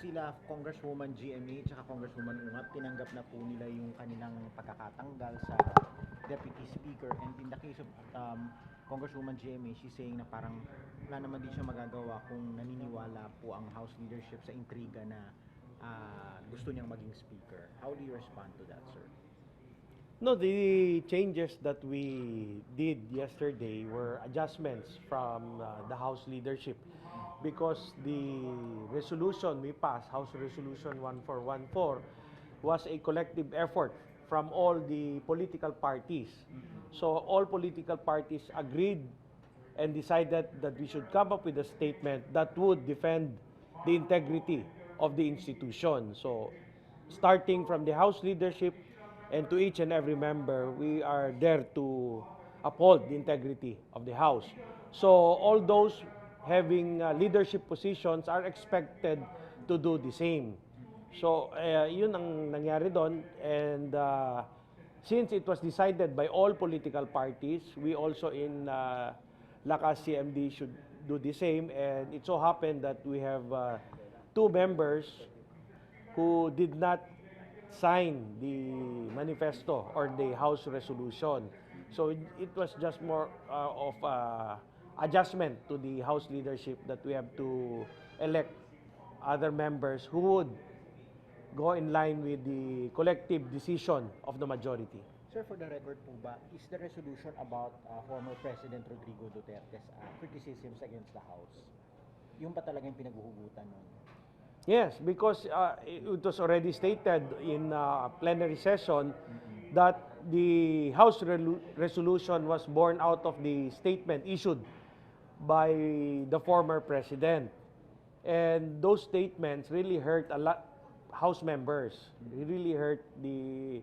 sila Congresswoman GMA at Congresswoman Ungap, tinanggap na po nila yung kanilang pagkakatanggal sa Deputy Speaker. And in the case of um, Congresswoman GMA, she's saying na parang wala naman din siya magagawa kung naniniwala po ang House leadership sa intriga na ah, gusto niyang maging Speaker. How do you respond to that, sir? No, the changes that we did yesterday were adjustments from uh, the House leadership because the resolution we passed, House Resolution 1414, was a collective effort from all the political parties. So all political parties agreed and decided that we should come up with a statement that would defend the integrity of the institution. So starting from the House leadership and to each and every member, we are there to uphold the integrity of the House. So all those having uh, leadership positions are expected to do the same. So uh, yun ang nangyari doon and uh, since it was decided by all political parties, we also in uh, Lakas CMD should do the same and it so happened that we have uh, two members who did not sign the manifesto or the House resolution. So it, was just more uh, of uh, adjustment to the House leadership that we have to elect other members who would go in line with the collective decision of the majority. Sir, for the record po ba, is the resolution about uh, former President Rodrigo Duterte's uh, criticisms against the House? Yung pa talaga yung pinaghuhugutan nun? Yes, because uh, it was already stated in uh, plenary session that the House resolution was born out of the statement issued by the former president. And those statements really hurt a lot House members. It really hurt the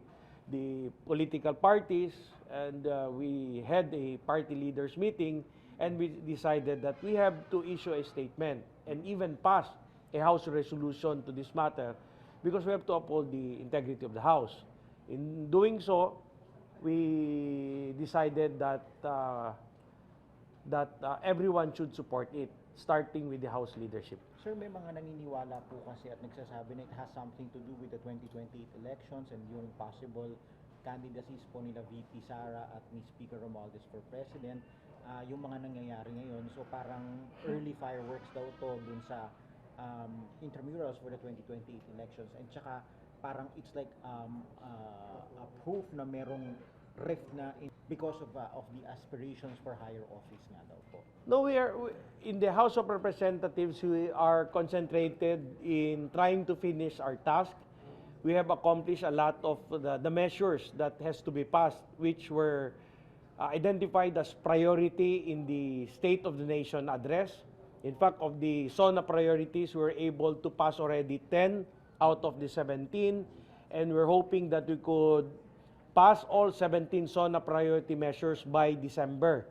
the political parties and uh, we had a party leaders meeting and we decided that we have to issue a statement and even pass a house resolution to this matter because we have to uphold the integrity of the house. In doing so, we decided that uh, that uh, everyone should support it starting with the house leadership. Sir, may mga naniniwala po kasi at nagsasabi na it has something to do with the 2028 elections and yung possible candidacies po nila VP Sara at ni Speaker Romualdez for President, ah, yung mga nangyayari ngayon. So parang early fireworks daw to dun sa um, intramurals for the 2028 elections. And tsaka parang it's like um, ah, a proof na merong rift na in- because of ah, of the aspirations for higher office nga daw po. No, we are we- in the House of Representatives. We are concentrated in trying to finish our task. We have accomplished a lot of the, the measures that has to be passed, which were uh, identified as priority in the State of the Nation address. In fact, of the SONA priorities, we were able to pass already 10 out of the 17, and we're hoping that we could pass all 17 SONA priority measures by December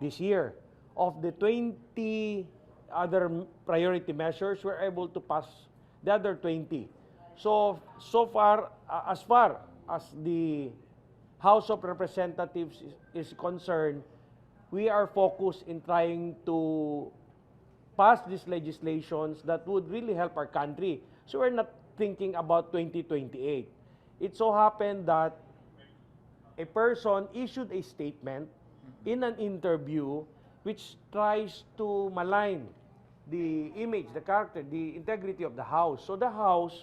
this year. Of the 20 other priority measures, we're able to pass the other 20. So, so far, uh, as far as the House of Representatives is, is concerned, we are focused in trying to pass these legislations that would really help our country. So we're not thinking about 2028. It so happened that a person issued a statement in an interview which tries to malign the image, the character, the integrity of the House. So the House,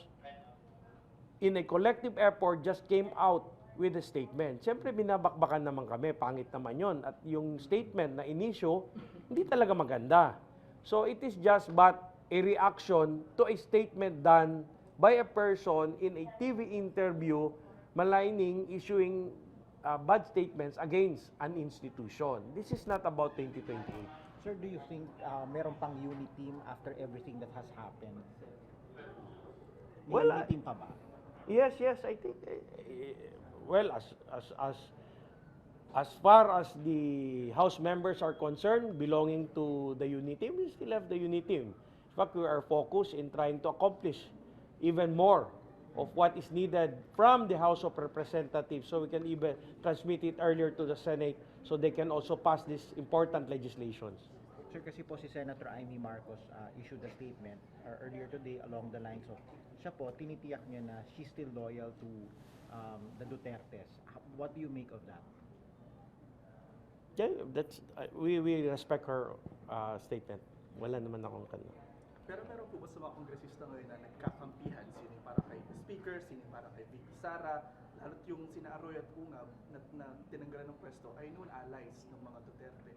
in a collective effort, just came out with a statement. Siyempre, binabakbakan naman kami, pangit naman yon At yung statement na inisyo, hindi talaga maganda. So it is just but a reaction to a statement done by a person in a TV interview maligning, issuing uh, bad statements against an institution. This is not about 2028. Sir, do you think uh, meron pang unity team after everything that has happened? May Well, unity team pa ba? Yes, yes, I think eh, well as as as as far as the house members are concerned belonging to the unit team, we still have the unit team. In fact, we are focused in trying to accomplish even more of what is needed from the House of Representatives so we can even transmit it earlier to the Senate so they can also pass these important legislations. Sir, kasi po si Senator Amy Marcos uh, issued a statement uh, earlier today along the lines of siya po, tinitiyak niya na she's still loyal to um, the Dutertes. What do you make of that? Yeah, that's, uh, we, we respect her uh, statement. Wala naman akong kan. Pero meron po ba sa mga kongresista ngayon na nagkakampihan? Sino yung para kay Speaker, sino yung para kay VP Sara, lalo't yung sina Arroyo at Ungab na, na tinanggalan ng pwesto ay noon allies ng mga Duterte.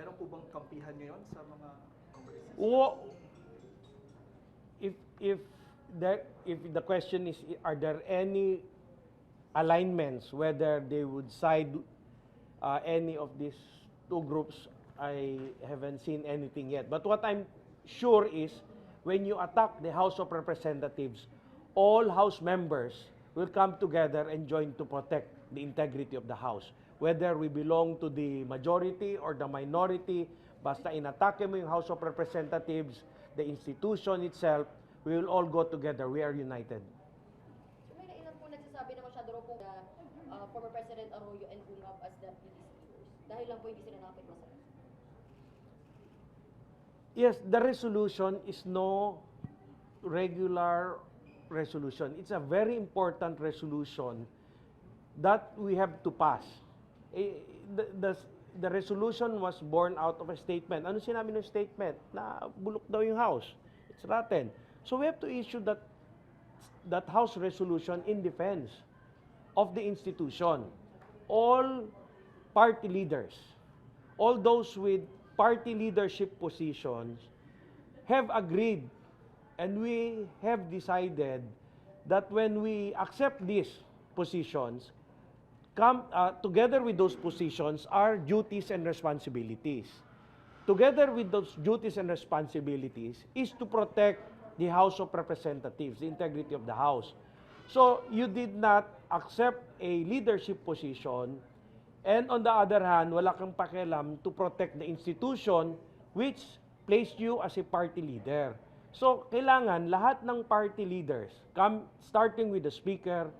Meron po bang kampihan ngayon sa mga kongresista? Wo- if if that if the question is are there any alignments whether they would side uh, any of these two groups I haven't seen anything yet. But what I'm sure is when you attack the House of Representatives all house members will come together and join to protect the integrity of the house. Whether we belong to the majority or the minority basta inatake mo yung House of Representatives the institution itself we will all go together. We are united So may nailan po nagsasabi na masyado raw po na uh, former President Arroyo and Ungab as deputy speakers. Dahil lang po hindi sila nakapit masarap. Yes, the resolution is no regular resolution. It's a very important resolution that we have to pass. Eh, The, the, the resolution was born out of a statement. Ano sinabi ng statement? Na bulok daw yung house. It's rotten. So we have to issue that that house resolution in defense of the institution. All party leaders, all those with party leadership positions have agreed and we have decided that when we accept these positions, come uh, together with those positions are duties and responsibilities. Together with those duties and responsibilities is to protect the House of Representatives, the integrity of the House. So you did not accept a leadership position and on the other hand, wala kang pakialam to protect the institution which placed you as a party leader. So, kailangan lahat ng party leaders, come, starting with the speaker,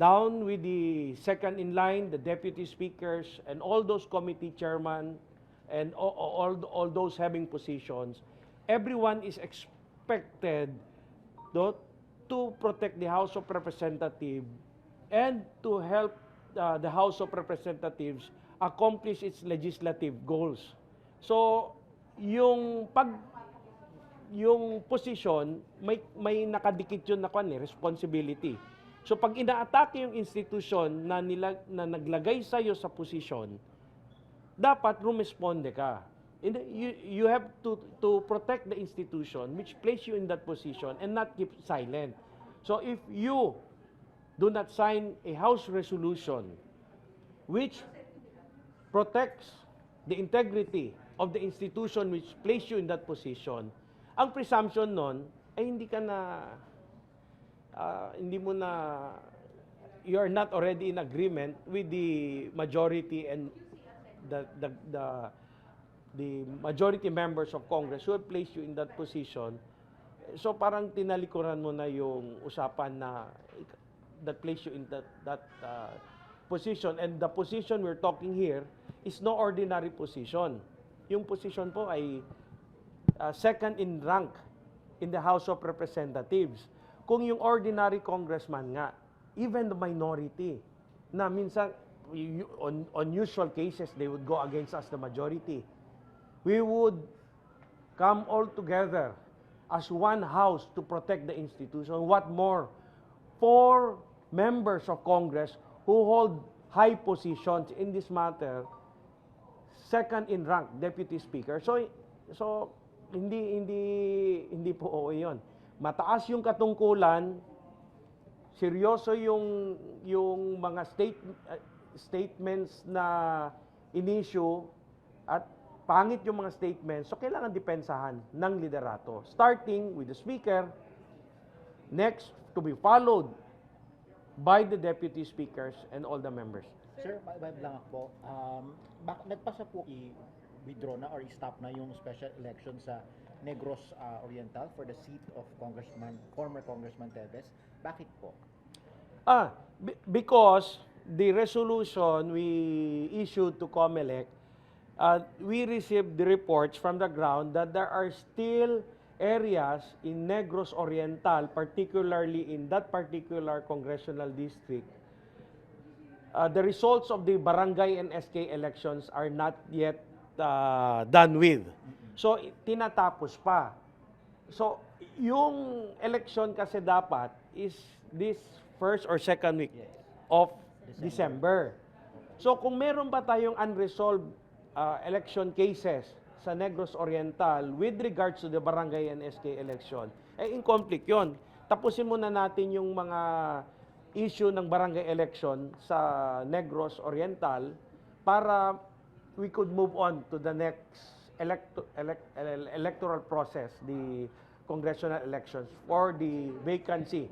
down with the second in line, the deputy speakers, and all those committee chairman, and all, all, all those having positions, everyone is expected to, to protect the House of Representatives and to help uh, the House of Representatives accomplish its legislative goals. So, yung pag yung position, may, may nakadikit yun na kwan eh, responsibility. So pag inaatake yung institusyon na, nila, na naglagay sa'yo sa posisyon, dapat rumesponde ka. And you, you have to, to protect the institution which place you in that position and not keep silent. So if you do not sign a House resolution which protects the integrity of the institution which placed you in that position, ang presumption nun ay hindi ka na ah, hindi mo na you are not already in agreement with the majority and the the the the majority members of Congress who have placed you in that position. So parang tinalikuran mo na yung usapan na that place you in that that uh, position and the position we're talking here is no ordinary position. Yung position po ay uh, second in rank in the House of Representatives. Kung yung ordinary congressman nga, even the minority, na minsan, on, on usual cases, they would go against us, the majority. We would come all together as one house to protect the institution. What more? Four members of Congress who hold high positions in this matter second in rank deputy speaker. So so hindi hindi hindi po oo 'yon. Mataas yung katungkulan, seryoso yung yung mga state uh, statements na inisyu at pangit yung mga statements. So kailangan depensahan ng liderato starting with the speaker next to be followed by the deputy speakers and all the members. Sir, may lang ako. Um, bak nagpasa po i-withdraw na or i-stop na yung special election sa Negros uh, Oriental for the seat of Congressman, former Congressman Tevez. Bakit po? Ah, be- because the resolution we issued to COMELEC uh, we received the reports from the ground that there are still areas in Negros Oriental, particularly in that particular congressional district, uh, the results of the barangay and SK elections are not yet uh, done with. So, tinatapos pa. So, yung election kasi dapat is this first or second week Yes. of December. So, kung meron pa tayong unresolved uh, election cases sa Negros Oriental with regards to the barangay and SK election, eh in conflict yon. Tapusin muna natin yung mga issue ng barangay election sa Negros Oriental para we could move on to the next elect- elect- ele- electoral process, the congressional elections for the vacancy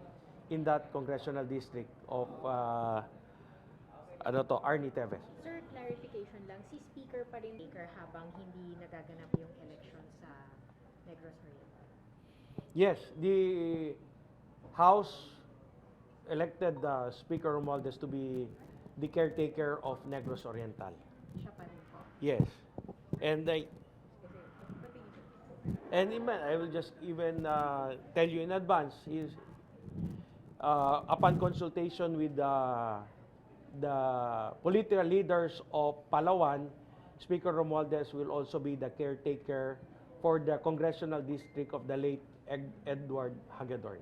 in that congressional district of uh, ano to, Arnie Teves. Clarification lang, si Speaker pa rin speaker habang hindi nagaganap yung election sa Negros Oriental. Yes, the House elected uh, Speaker Romualdez to be the caretaker of Negros Oriental. Siya pa rin po. Yes. And I, And even, I will just even uh, tell you in advance is uh, upon consultation with the the political leaders of Palawan, Speaker Romualdez will also be the caretaker for the congressional district of the late Ed- Edward Hagedorn.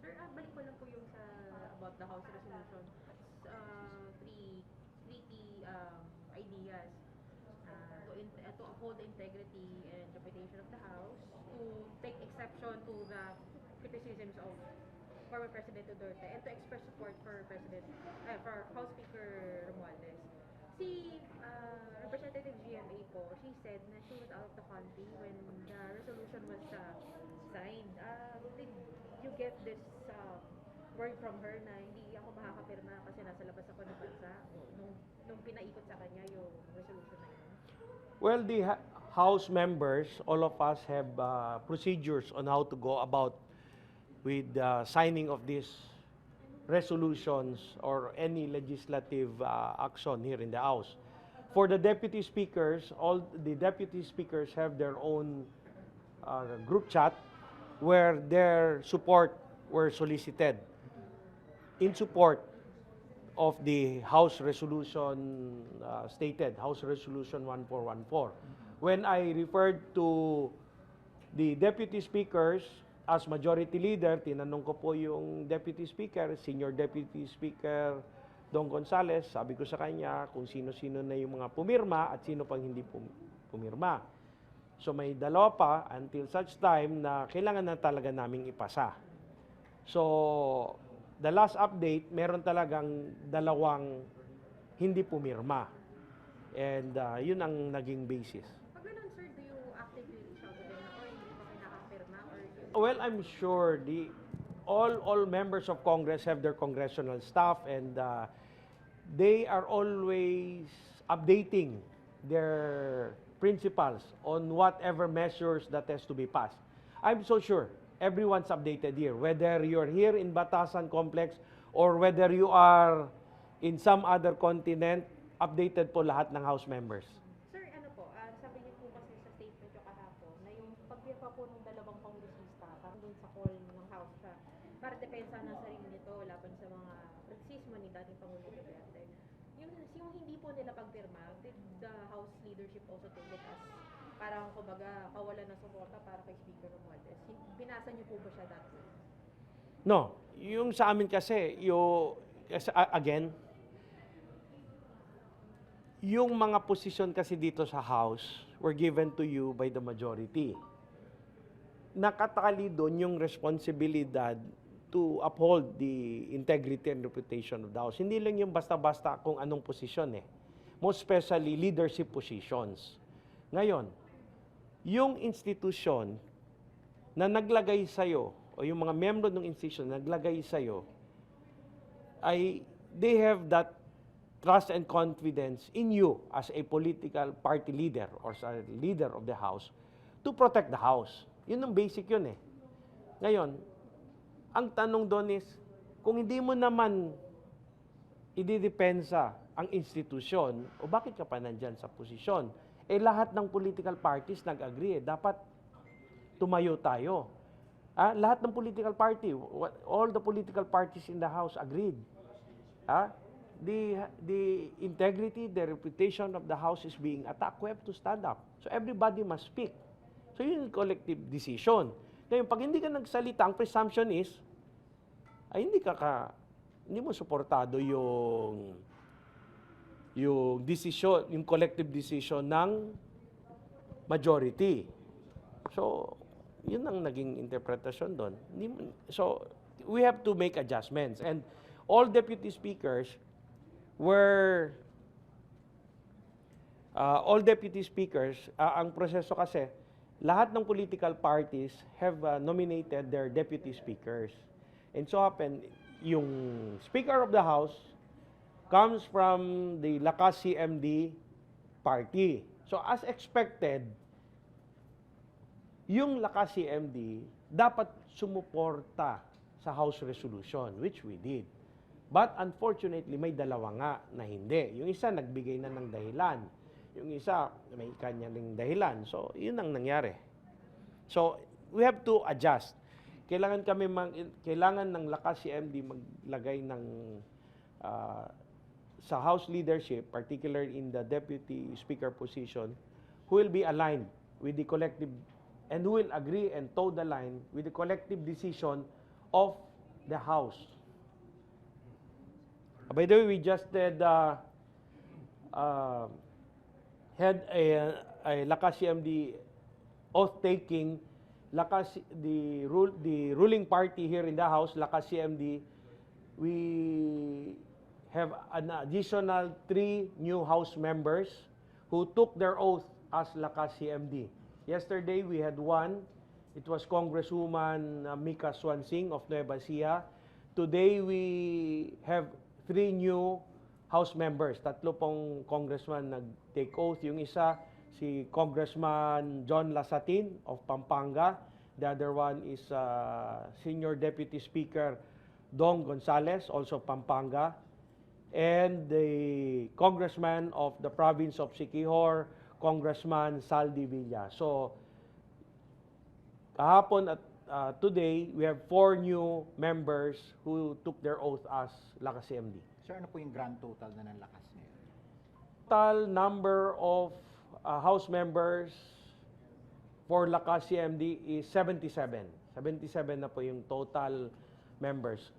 Sir, ah, balik ko lang po yung sa about the House resolution. Uh, three, three um, ideas. Uh, uh, to uphold the integrity and reputation of the House, to take exception to the criticisms of former President Duterte, and to express support for President, uh, for House Speaker Romualdez. Si uh, Representative GMA po, she said na she was out of the country when the resolution was uh, signed. Uh, did you get this uh, word from her na hindi ako makakapirma kasi nasa labas ako ng bansa nung, nung pinaikot sa kanya yung resolution na yun? Well, the House members, all of us have uh, procedures on how to go about with uh, signing of these resolutions or any legislative uh, action here in the House. For the deputy speakers, all the deputy speakers have their own uh, group chat where their support were solicited in support of the House Resolution uh, stated, House Resolution 1414. When I referred to the deputy speakers as majority leader, tinanong ko po yung deputy speaker, senior deputy speaker Don Gonzales, sabi ko sa kanya kung sino-sino na yung mga pumirma at sino pang hindi pum- pumirma. So may dalawa pa until such time na kailangan na talaga naming ipasa. So, the last update, meron talagang dalawang hindi pumirma. And uh, yun ang naging basis. Well, I'm sure the all all members of Congress have their congressional staff and uh, they are always updating their principals on whatever measures that has to be passed. I'm so sure everyone's updated here, whether you're here in Batasan Complex or whether you are in some other continent, updated po lahat ng House members. Sir, ano po, ah, sabi niyo po kasi sa statement niyo kahapon na yung pagpirma po ng dalawang kongresista parang dun sa call ng House sa para depensa ng sarili nito laban sa mga kritisismo ni dating Pangulo Duterte. Yung, yung hindi po nila pagpirma, did the House leadership also take it as parang kumbaga kawalan ng suporta para kay Speaker Romualdez? Binasa niyo po ba siya that way? No, yung sa amin kasi, yung, again, yung mga posisyon kasi dito sa House were given to you by the majority. Nakatali doon yung responsibilidad to uphold the integrity and reputation of the House. Hindi lang yung basta-basta kung anong posisyon eh. Most especially leadership positions. Ngayon, yung institusyon na naglagay sa'yo, o yung mga membro ng institution na naglagay sa'yo, ay they have that trust and confidence in you as a political party leader or as a leader of the House to protect the House. Yun ang basic yun eh. Ngayon, ang tanong doon is, kung hindi mo naman ididepensa ang institusyon, o bakit ka pa nandyan sa posisyon? Eh lahat ng political parties nag-agree, dapat tumayo tayo. Ah, lahat ng political party, all the political parties in the House agreed. Ah, the the integrity, the reputation of the House is being attacked. We have to stand up. So everybody must speak. So yun yung collective decision. Ngayon, pag hindi ka nagsalita, ang presumption is, ay hindi ka ka, hindi mo suportado yung yung decision, yung collective decision ng majority. So, yun ang naging interpretasyon doon. So, we have to make adjustments. And all deputy speakers were uh, all deputy speakers, uh, ang proseso kasi, lahat ng political parties have uh, nominated their deputy speakers. And so happen, yung Speaker of the House comes from the Lakas CMD party. So as expected, yung Lakas CMD dapat sumuporta sa House resolution, which we did. But unfortunately, may dalawa nga na hindi. Yung isa nagbigay na ng dahilan. Yung isa may kanya ng dahilan. So, yun ang nangyari. So, we have to adjust. Kailangan kami mag, kailangan ng lakas si MD maglagay ng ah, sa House leadership, particularly in the deputy speaker position, who will be aligned with the collective and who will agree and toe the line with the collective decision of the House. By the way, we just did uh, uh, had a, a Lakas CMD oath taking Lakas the rule the ruling party here in the house Lakas CMD we have an additional three new house members who took their oath as Lakas CMD. Yesterday we had one. It was Congresswoman uh, Mika Swansing of Nueva Ecija. Today we have three new House members. Tatlo pong congressman nag-take oath. Yung isa, si Congressman John Lasatin of Pampanga. The other one is uh, Senior Deputy Speaker Dong Gonzales, also Pampanga. And the Congressman of the province of Siquijor, Congressman Saldi Villa. So, kahapon at uh, today, we have four new members who took their oath as Lakas CMD. Sir, ano po yung grand total na ng lakas ngayon? total number of uh, House members for Lakas CMD is 77. 77 na po yung total members.